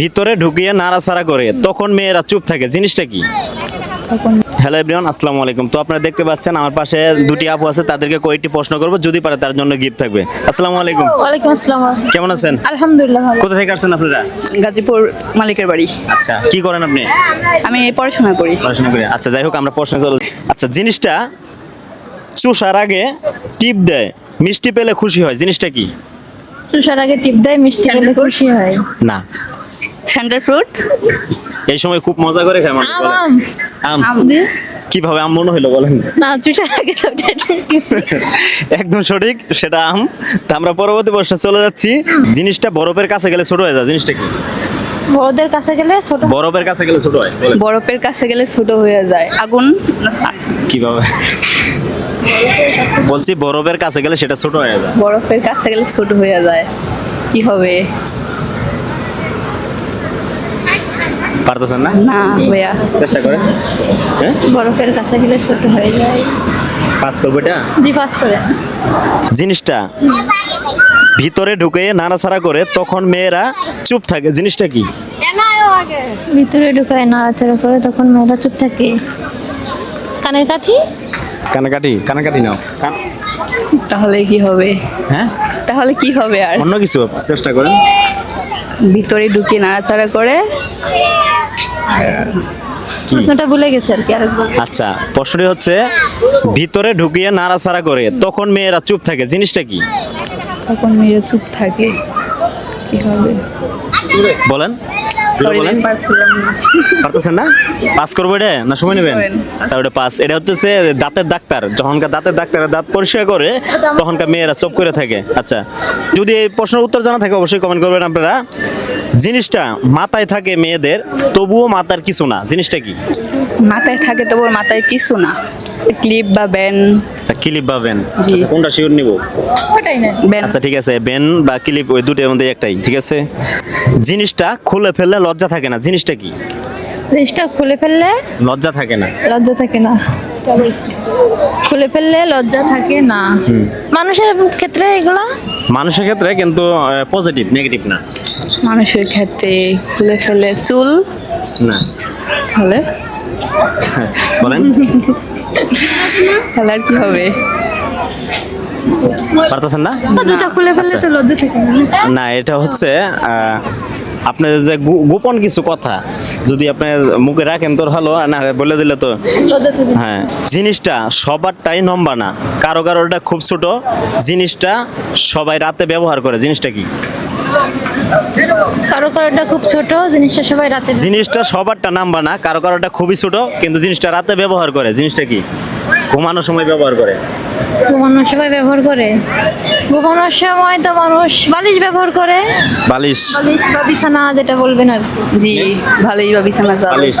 ভিতরে ঢুকিয়ে নাড়াচাড়া করে তখন মেয়েরা চুপ থাকে। জিনিসটা কি? হ্যালো এভরিওয়ান আসসালামু আলাইকুম। তো আপনারা দেখতে পাচ্ছেন আমার পাশে দুটি আপু আছে তাদেরকে কয়েকটি প্রশ্ন করব যদি পারে তার জন্য গিফট থাকবে। আসসালামু আলাইকুম। ওয়ালাইকুম আসসালাম। কেমন আছেন? আলহামদুলিল্লাহ ভালো। কোথা থেকে আসছেন আপনারা? গাজীপুর মালিকের বাড়ি। আচ্ছা কি করেন আপনি? আমি পড়াশোনা করি। পড়াশোনা করে। আচ্ছা যাই হোক আমরা প্রশ্ন চলে আচ্ছা জিনিসটা চুষার আগে টিপ দেয় মিষ্টি পেলে খুশি হয়। জিনিসটা কি? চুষার আগে টিপ দেয় মিষ্টি পেলে খুশি হয়। না। স্যান্ডার ফ্রুট এই সময় খুব মজা করে খায় মানুষ আম। আম। কীভাবে আম মনে হইল বলেন? না তুষার আগে একদম সঠিক সেটা আম। তা আমরা পরবর্তী প্রশ্নে চলে যাচ্ছি। জিনিসটা বরফের কাছে গেলে ছোট হয়ে যায় জিনিসটা কি? বড়দের কাছে গেলে ছোট। বরফের কাছে গেলে ছোট হয়। বরফের কাছে গেলে ছোট হয়ে যায়। আগুন? কীভাবে? বলছি বরফের কাছে গেলে সেটা ছোট হয়ে যায়। বরফের কাছে গেলে ছোট হয়ে যায়। কি হবে? পারতেছেন না? না ভাইয়া। চেষ্টা করেন। হ্যাঁ? বরফের কাছে গেলে ছোট হয়ে যায়। পাস করব এটা? জি পাস করে। জিনিসটা ভিতরে ঢুকে নাড়াচাড়া করে তখন মেয়েরা চুপ থাকে। জিনিসটা কি? ভিতরে ঢুকায় নাড়াচাড়া করে তখন মেয়েরা চুপ থাকে। কানের কাঠি? কানাকাটি? কানাকাটি নাও। তাহলে কি হবে? হ্যাঁ? তাহলে কি হবে আর? অন্য কিছু চেষ্টা করেন। ভিতরে ঢুকে নাড়াচাড়া করে প্রশ্নটা ভুলে গেছে আর কি। আচ্ছা প্রশ্নটি হচ্ছে ভিতরে ঢুকিয়ে নাড়াচাড়া করে তখন মেয়েরা চুপ থাকে জিনিসটা কি? তখন মেয়েরা চুপ থাকে। কি হবে? বলেন। জোরে সরি বলেন পারছিলাম না পারতেছেন না? পাস করব এটা? না সময় নেবেন? করেন। তাহলে পাস। এটা হচ্ছে দাঁতের ডাক্তার। যখনকার দাঁতের ডাক্তার দাঁত পরিষ্কার করে তখনকার মেয়েরা চুপ করে থাকে। আচ্ছা যদি এই প্রশ্নের উত্তর জানা থাকে অবশ্যই কমেন্ট করবেন আপনারা। জিনিসটা মাথায় থাকে মেয়েদের তবুও মাথার কিছু না। জিনিসটা কি? মাথায় থাকে তো ওর মাথায় কিছু না। ক্লিপ বা ব্যান আচ্ছা ক্লিপ বা বেন আচ্ছা কোনটা শিওর নিব? ওটাই না আচ্ছা ঠিক আছে বেন বা ক্লিপ ওই দুটোর মধ্যে একটাই ঠিক আছে? জিনিসটা খুলে ফেললে লজ্জা থাকে না জিনিসটা কি? জিনিসটা খুলে ফেললে? লজ্জা থাকে না। লজ্জা থাকে না। খুলে ফেললে লজ্জা থাকে না। মানুষের ক্ষেত্রে এগুলা? মানুষের ক্ষেত্রে কিন্তু পজিটিভ নেগেটিভ না। মানুষের ক্ষেত্রে খুলে ফেলে চুল? না। হলে? বলেন। কি হবে? পারতেছেন না? জুতা খুলে ফেললে তো লজ্জা থাকে না এটা হচ্ছে আপনার যে গো- গোপন কিছু কথা যদি আপনি মুখে রাখেন তোর ভালো না বলে দিলে তো হ্যাঁ জিনিসটা সবারটাই লম্বা না। কারও কারোটা খুব ছোট জিনিসটা সবাই রাতে ব্যবহার করে। জিনিসটা কি? কারও কারোটা খুব ছোট জিনিসটা সবাই রাতে জিনিসটা সবারটা নাম্বা না কারও কারোটা খুবই ছোট কিন্তু জিনিসটা রাতে ব্যবহার করে। জিনিসটা কি? ঘুমানোর সময় ব্যবহার করে। ঘুমানোর সময় ব্যবহার করে? ঘুমানোর সময় তো মানুষ বালিশ ব্যবহার করে। বালিশ। বালিশ বা বিছানা যেটা বলবেন আর কি। জি ভালোই বা বিছানা বালিশ।